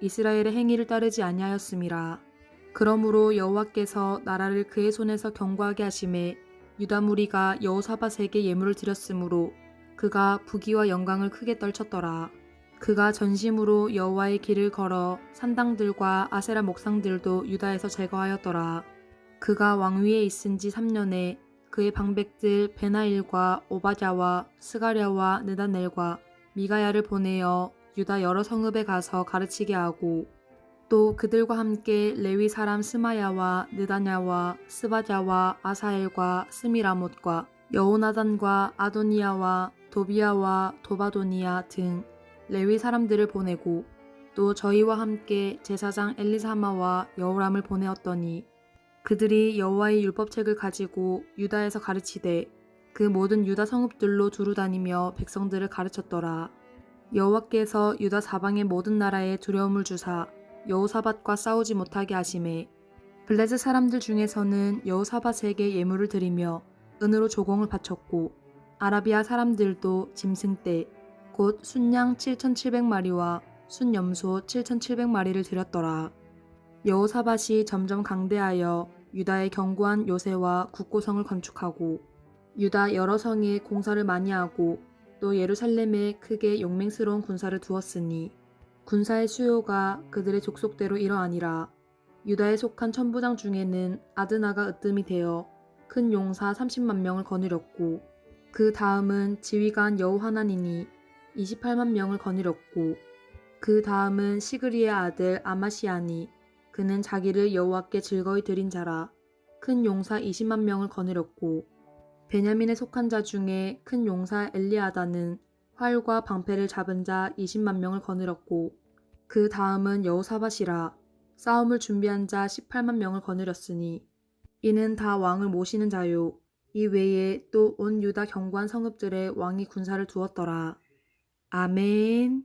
이스라엘의 행위를 따르지 아니하였음이라. 그러므로 여호와께서 나라를 그의 손에서 견고하게 하심에 유다 무리가 여호사밧에게 예물을 드렸으므로 그가 부귀와 영광을 크게 떨쳤더라. 그가 전심으로 여호와의 길을 걸어 산당들과 아세라 목상들도 유다에서 제거하였더라. 그가 왕위에 있은 지 3년에 그의 방백들 베나일과 오바댜와 스가랴와 느다넬과 미가야를 보내어 유다 여러 성읍에 가서 가르치게 하고 또 그들과 함께 레위 사람 스마야와 느다냐와 스바랴와 아사엘과 스미라못과 여호나단과 아도니아와 도비아와 도바도니아 등 레위 사람들을 보내고 또 저희와 함께 제사장 엘리사마와 여호람을 보내었더니 그들이 여호와의 율법책을 가지고 유다에서 가르치되 그 모든 유다 성읍들로 두루 다니며 백성들을 가르쳤더라. 여호와께서 유다 사방의 모든 나라에 두려움을 주사 여호사밧과 싸우지 못하게 하심에 블레셋 사람들 중에서는 여호사밧에게 예물을 드리며 은으로 조공을 바쳤고 아라비아 사람들도 짐승 떼곧 순양 7,700마리와 순염소 7,700마리를 드렸더라. 여호사밧이 점점 강대하여 유다의 견고한 요새와 국고성을 건축하고 유다 여러 성에 공사를 많이 하고 또 예루살렘에 크게 용맹스러운 군사를 두었으니 군사의 수요가 그들의 족속대로 이러하니라. 유다에 속한 천부장 중에는 아드나가 으뜸이 되어 큰 용사 30만 명을 거느렸고 그 다음은 지휘관 여호하나니니 28만 명을 거느렸고 그 다음은 시그리의 아들 아마시아니 그는 자기를 여호와께 즐거이 드린 자라 큰 용사 20만 명을 거느렸고 베냐민에 속한 자 중에 큰 용사 엘리아다는 활과 방패를 잡은 자 20만 명을 거느렸고 그 다음은 여호사밧이라 싸움을 준비한 자 18만 명을 거느렸으니 이는 다 왕을 모시는 자요. 이 외에 또 온 유다 견고한 성읍들의 왕이 군사를 두었더라. 아멘